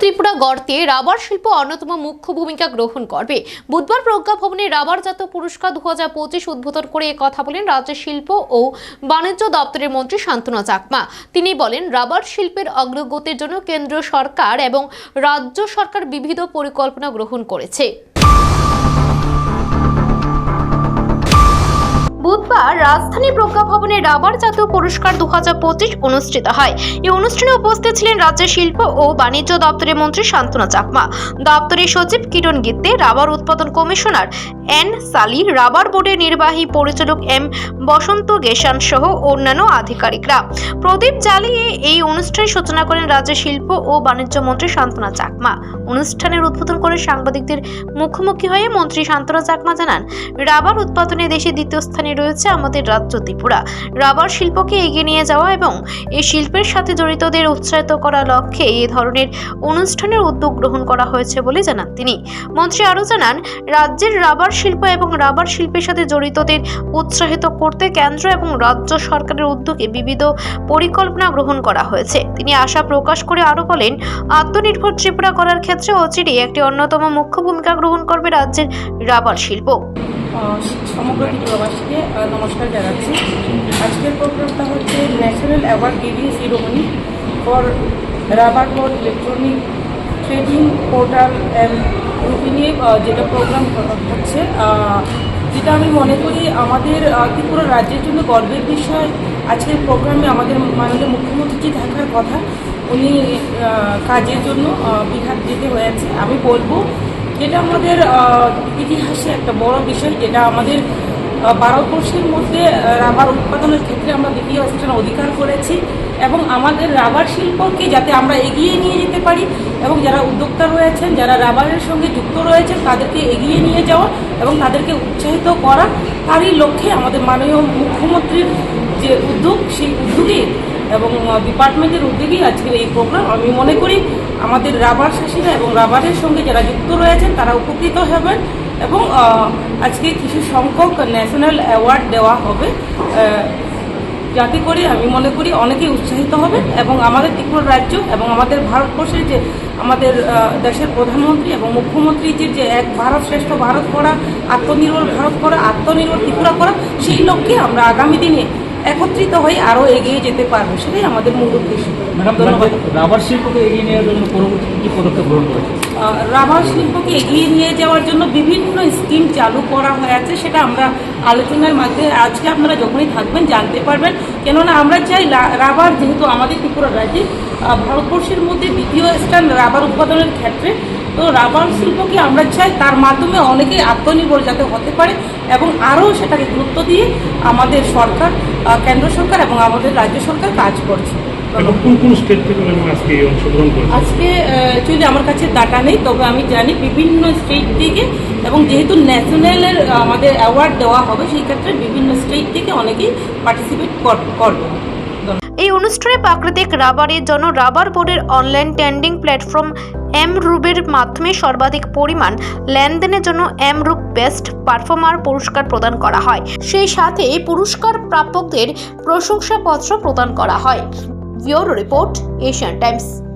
ত্রিপুরা গড়তে রাবার শিল্প অন্যতম মুখ্য ভূমিকা গ্রহণ করবে। বুধবার প্রজ্ঞা ভবনে রাবার জাত পুরস্কার দু হাজার পঁচিশ উদ্বোধন করে কথা বলেন রাজ্যের শিল্প ও বাণিজ্য দপ্তরের মন্ত্রী শান্তনা চাকমা। তিনি বলেন, রাবার শিল্পের অগ্রগতির জন্য কেন্দ্র সরকার এবং রাজ্য সরকার বিবিধ পরিকল্পনা গ্রহণ করেছে। রাজধানী প্রজ্ঞা ভবনে রাবার জাতীয় পুরস্কার দু হাজার পঁচিশ অনুষ্ঠিত হয়। এই অনুষ্ঠানে উপস্থিত ছিলেন রাজ্যের শিল্প ও বাণিজ্য দপ্তরের মন্ত্রী শান্তনা চাকমা। দপ্তরের সচিব কিরণ গিত্তে, রাবার উৎপাদন কমিশনার এন সালি, রাবার বোর্ডের নির্বাহী পরিচালক এম বসন্ত গেশান সহ অন্যান্য আধিকারিকরা। প্রদীপ জ্বালিয়ে এই অনুষ্ঠানের সূচনা করেন রাজ্যের শিল্প ও বাণিজ্য মন্ত্রী শান্তনা চাকমা। অনুষ্ঠানের উদ্বোধন করে সাংবাদিকদের মুখোমুখি হয়ে মন্ত্রী শান্তনা চাকমা জানান, রাবার উৎপাদনে দেশে দ্বিতীয় স্থানে রয়েছে আমাদের রাজ্য ত্রিপুরা। রাবার শিল্পকে এগিয়ে নিয়ে যাওয়া এবং এই শিল্পের সাথে জড়িতদের উৎসাহিত করার লক্ষ্যে এ ধরনের অনুষ্ঠানের উদ্যোগ গ্রহণ করা হয়েছে বলে জানান তিনি। মন্ত্রী আরও জানান, রাজ্যের রাবার শিল্প এবং রাবার শিল্পের সাথে জড়িতদের উৎসাহিত করতে কেন্দ্র এবং রাজ্য সরকারের উদ্যোগে বিবিধ পরিকল্পনা গ্রহণ করা হয়েছে। তিনি আশা প্রকাশ করে আরও বলেন, আত্মনির্ভর ত্রিপুরা করার ক্ষেত্রে অচিরেই একটি অন্যতম মুখ্য ভূমিকা গ্রহণ করবে রাজ্যের রাবার শিল্প। সমগ্র ত্রিপুরাবাসীকে নমস্কার জানাচ্ছি। আজকের প্রোগ্রামটা হচ্ছে national award giving ceremony for rubber board electronic trading portal and rupee নিয়ে যেটা প্রোগ্রাম হচ্ছে। যেটা আমি মনে করি আমাদের ত্রিপুরা রাজ্যের জন্য গর্বের বিষয়। আজকের প্রোগ্রামে আমাদের মাননীয় মুখ্যমন্ত্রী থাকার কথা, উনি কাজের জন্য বিহার যেতে হয়েছে। আমি বলব যেটা আমাদের ইতিহাসে একটা বড় বিষয়, যেটা আমাদের ভারতবর্ষের মধ্যে রাবার উৎপাদনের ক্ষেত্রে আমরা দ্বিতীয় স্থান অধিকার করেছি এবং আমাদের রাবার শিল্পকে যাতে আমরা এগিয়ে নিয়ে যেতে পারি এবং যারা উদ্যোক্তা রয়েছেন, যারা রাবারের সঙ্গে যুক্ত রয়েছেন, তাদেরকে এগিয়ে নিয়ে যাওয়া এবং তাদেরকে উৎসাহিত করা, তারই লক্ষ্যে আমাদের মাননীয় মুখ্যমন্ত্রীর যে উদ্যোগ, সেই উদ্যোগে এবং ডিপার্টমেন্টের উদ্যোগেই আজকের এই প্রোগ্রাম আমি মনে করি আমাদের রাবার চাষিরা এবং রাবারের সঙ্গে যারা যুক্ত রয়েছেন, তারা উপকৃত হবেন এবং আজকে কিছু সংখ্যক ন্যাশনাল অ্যাওয়ার্ড দেওয়া হবে। যাতে করে আমি মনে করি অনেকেই উৎসাহিত হবেন এবং আমাদের ত্রিপুরা রাজ্য এবং আমাদের ভারতবর্ষের যে আমাদের দেশের প্রধানমন্ত্রী এবং মুখ্যমন্ত্রীজির যে এক ভারত শ্রেষ্ঠ ভারত করা, আত্মনির্ভর ভারত করা, আত্মনির্ভর ত্রিপুরা করা, সেই লক্ষ্যে আমরা আগামী দিনে একত্রিত হয়ে আরও এগিয়ে যেতে পারব সেটাই আমাদের মূল উদ্দেশ্য। ধন্যবাদ। রাবার শিল্পকে এগিয়ে নেওয়ার জন্য পরবর্তী কী পদক্ষেপ গ্রহণ করেছে রাবার শিল্পকে এগিয়ে নিয়ে যাওয়ার জন্য বিভিন্ন স্কিম চালু করা হয়েছে সেটা আমরা আলোচনার মাধ্যমে আজকে আপনারা যখনই থাকবেন জানতে পারবেন। কেননা আমরা চাই রাবার যেহেতু আমাদের ত্রিপুরা রাজ্যে ভারতবর্ষের মধ্যে দ্বিতীয় স্থান রাবার উৎপাদনের ক্ষেত্রে। তো রাবার শিল্পকে আমরা চাই? তার মাধ্যমে অনেকে আত্মনির্ভর যাতে হতে পারে এবং আরও সেটাকে গুরুত্ব দিয়ে আমাদের সরকার কেন্দ্র সরকার এবং আমাদের রাজ্য সরকার কাজ করছে। এবং কোন কোন স্টেট থেকে ম্যাডাম আজকে এই অংশগ্রহণ করেছে? আজকে অ্যাকচুয়ালি আমার কাছে ডাটা নেই তবে আমি জানি বিভিন্ন স্টেট থেকে এবং যেহেতু ন্যাশনালের আমাদের অ্যাওয়ার্ড দেওয়া হবে সেই ক্ষেত্রে বিভিন্ন স্টেট থেকে অনেকেই পার্টিসিপেট করবে। এই অনুষ্ঠানে প্রাকৃতিক রাবারের জন্য রাবার বোর্ডের অনলাইন টেন্ডিং প্ল্যাটফর্ম এম রুবের মাধ্যমে সর্বাধিক পরিমাণ লেনদেনের জন্য এম রুপ বেস্ট পারফর্মার পুরস্কার প্রদান করা হয়। সেই সাথে পুরস্কার প্রাপকদের প্রশংসাপত্র প্রদান করা হয়। Bureau report, Asian Times.